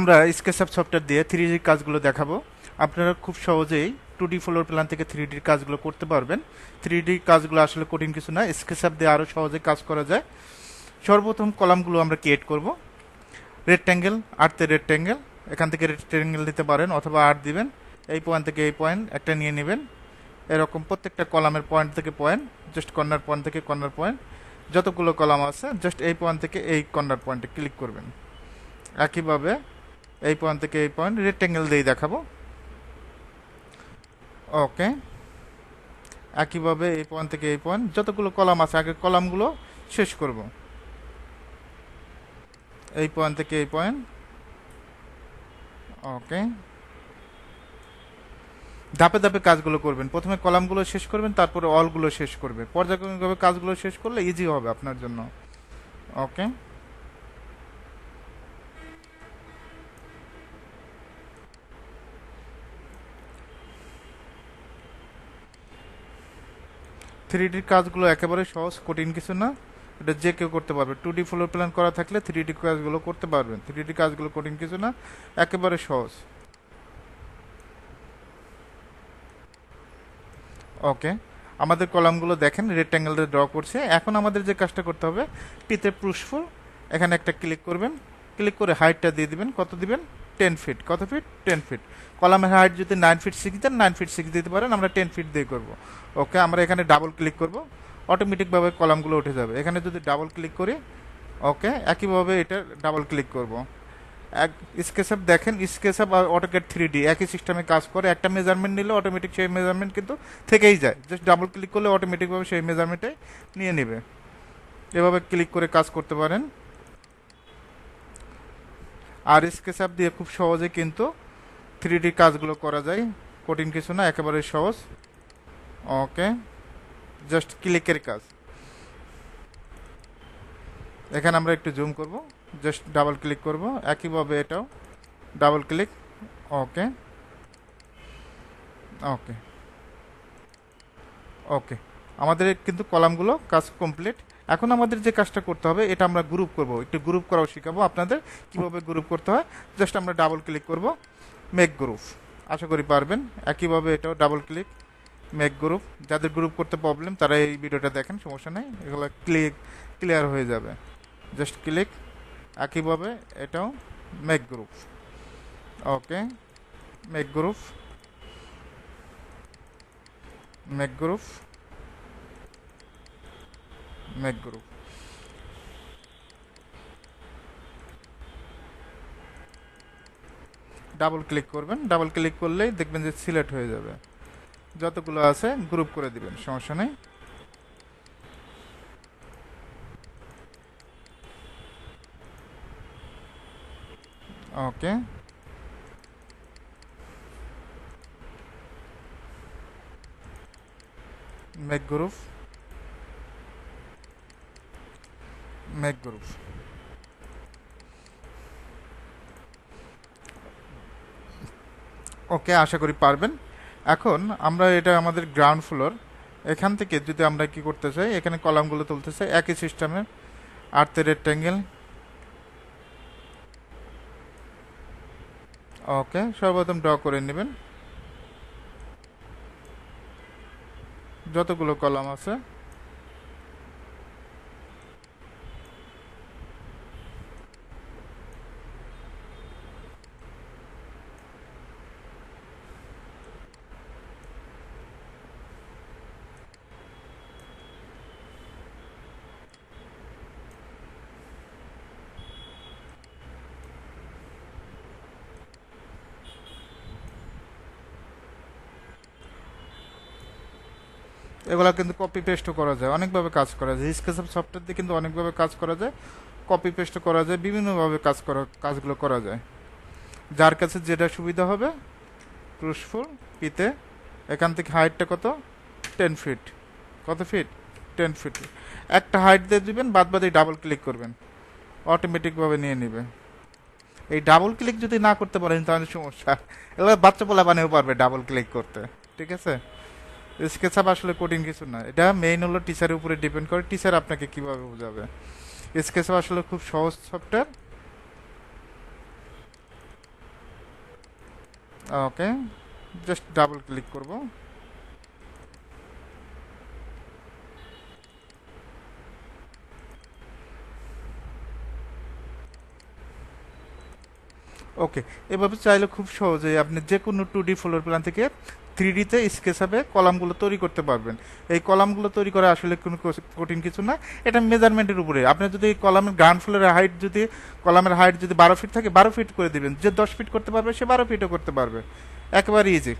আমরা SketchUp software দিয়ে three ডির কাজগুলো দেখাবো। আপনারা খুব সহজেই টু ডি ফ্লোর প্ল্যান থেকে থ্রি ডির কাজগুলো করতে পারবেন। থ্রি ডি কাজগুলো আসলে কঠিন কিছু না স্কেচআপ দিয়ে আরও সহজে কাজ করা যায়। সর্বপ্রথম কলামগুলো আমরা ক্রিয়েট করব। রেক্ট্যাঙ্গেল আটতে রেক্ট্যাঙ্গেল এখান থেকে রেক্ট্যাঙ্গেল দিতে পারেন অথবা আট দিবেন। এই পয়েন্ট থেকে এই পয়েন্ট একটা নিয়ে নেবেন। এরকম প্রত্যেকটা কলামের পয়েন্ট থেকে পয়েন্ট জাস্ট কর্নার পয়েন্ট থেকে কর্নার পয়েন্ট যতগুলো কলাম আছে জাস্ট এই পয়েন্ট থেকে এই কর্নার পয়েন্টে ক্লিক করবেন। একইভাবে এই পয়েন্ট থেকে এই পয়েন্ট রেক্ট্যাঙ্গেল দিয়ে দেখাবো। ওকে একইভাবে এই পয়েন্ট থেকে এই পয়েন্ট যতগুলো কলাম আছে আগে কলামগুলো শেষ করব। এই পয়েন্ট থেকে এই পয়েন্ট। ওকে ধাপে ধাপে কাজগুলো করবেন। প্রথমে কলামগুলো শেষ করবেন, তারপরে অলগুলো শেষ করবে। পর্যায়ক্রমিকভাবে কাজগুলো শেষ করলে ইজি হবে আপনার জন্য। ওকে থ্রি ডির কাজগুলো একেবারে সহজ, কঠিন কিছু না। এটা যে কেউ করতে পারবে। টু ডি ফ্লোর প্ল্যান করা থাকলে থ্রি ডি কাজগুলো করতে পারবেন। থ্রি ডি কাজগুলো কঠিন কিছু না, একেবারে সহজ। ওকে আমাদের কলামগুলো দেখেন রেক্ট্যাঙ্গেলটা ড্র করছে। এখন আমাদের যে কাজটা করতে হবে পিতে পুষ্ফুল এখানে একটা ক্লিক করবেন। ক্লিক করে হাইটটা দিয়ে দিবেন। কত দিবেন? টেন ফিট কত ফিট টেন ফিট কলামের হাইট যদি nine feet six then nine feet six দিতে পারেন, আমরা টেন ফিট দিয়ে করব। ওকে আমরা এখানে ডাবল ক্লিক করব। অটোমেটিকভাবে কলামগুলো উঠে যাবে। এখানে যদি ডাবল ক্লিক করি ওকে একইভাবে এটা ডাবল ক্লিক করব। এক স্কেচআপ দেখেন স্কেচআপ আর অটোকেট থ্রি ডি একই সিস্টেমে কাজ করে। একটা মেজারমেন্ট নিলে অটোমেটিক সেই মেজারমেন্ট কিন্তু থেকেই যায়। জাস্ট ডাবল ক্লিক করলে অটোমেটিকভাবে সেই মেজারমেন্টটাই নিয়ে নেবে। এভাবে ক্লিক করে কাজ করতে পারেন। আর স্কেচআপ দিয়ে খুব সহজে কিন্তু থ্রি ডি কাজগুলো করা যায়। কঠিন কিছু না, একেবারে সহজ। ওকে, জাস্ট ক্লিকের কাজ। এখানে আমরা একটু জুম করব, জাস্ট ডাবল ক্লিক করব। একইভাবে এটাও ডাবল ক্লিক, ওকে। ওকে। ওকে, আমাদের কিন্তু কলামগুলো কাজ কমপ্লিট। এখন আমাদের যে কাজটা করতে হবে, এটা আমরা গ্রুপ করব। একটু গ্রুপ করাও শেখাবো আপনাদের, কীভাবে গ্রুপ করতে হয়। জাস্ট আমরা ডাবল ক্লিক করব মেক গ্রুপ আশা করি পারবেন। একইভাবে এটাও ডাবল ক্লিক মেক গ্রুপ যাদের গ্রুপ করতে প্রবলেম তারা এই ভিডিওটা দেখেন, সমস্যা নেই। এগুলো ক্লিক ক্লিয়ার হয়ে যাবে। জাস্ট ক্লিক একইভাবে এটাও make group okay make group make group make group double click করবেন ডাবল ক্লিক করলেই দেখবেন যে সিলেক্ট হয়ে যাবে। যতগুলো আছে গ্রুপ করে দিবেন, সমস্যা নেই। Okay make group make group okay, আশা করি পারবেন। এখন আমরা এটা আমাদের গ্রাউন্ড ফ্লোর এখান থেকে যদি আমরা কি করতে চাই, এখানে কলামগুলো তুলতে চাই একই সিস্টেমে আর্থে রেক্ট্যাঙ্গেল ওকে, সর্বপ্রথম ড্র করে নেবেন। যতগুলো কলাম আছে। এগুলো কিন্তু কপি পেস্টও করা যায়, অনেকভাবে কাজ করা যায়। স্কেচআপ সফটওয়্যার দিয়ে কিন্তু অনেকভাবে কাজ করা যায় কপি পেস্টও করা যায়, বিভিন্নভাবে কাজ করা, কাজগুলো করা যায়। যার কাছে যেটা সুবিধা হবে ক্রুশফুল পিতে এখান থেকে হাইটটা কত? টেন ফিট কত ফিট টেন ফিট একটা হাইট দিয়ে দিবেন, বাদ বাদে ডাবল ক্লিক করবেন। অটোমেটিকভাবে নিয়ে নেবে। এই ডাবল ক্লিক যদি না করতে পারেন, তাহলে সমস্যা। এবার বাচ্চা পোলা বানিয়েও পারবে ডাবল ক্লিক করতে। ঠিক আছে? স্কেচ আপ আসলে কঠিন কিছু না। এটা মেইন হলো টিচারের উপরে ডিপেন্ড করে। টিচার আপনাকে কীভাবে বোঝাবে? স্কেচ আপ আসলে খুব সহজ software okay just double click করব। ওকে, এভাবে চাইলে খুব সহজেই আপনি যে কোনো টু ডি ফ্লোর প্ল্যান থেকে থ্রি ডিতে স্কেচ হবে কলামগুলো তৈরি করতে পারবেন। এই কলামগুলো তৈরি করা আসলে কোনো কঠিন কিছু না। এটা মেজারমেন্টের উপরে। আপনি যদি কলামের গ্রাউন্ড ফ্লোরের হাইট যদি, কলামের হাইট যদি বারো ফিট থাকে, বারো ফিট করে দেবেন। যে দশ ফিট করতে পারবে, সে বারো ফিটও করতে পারবে। একেবারে ইজি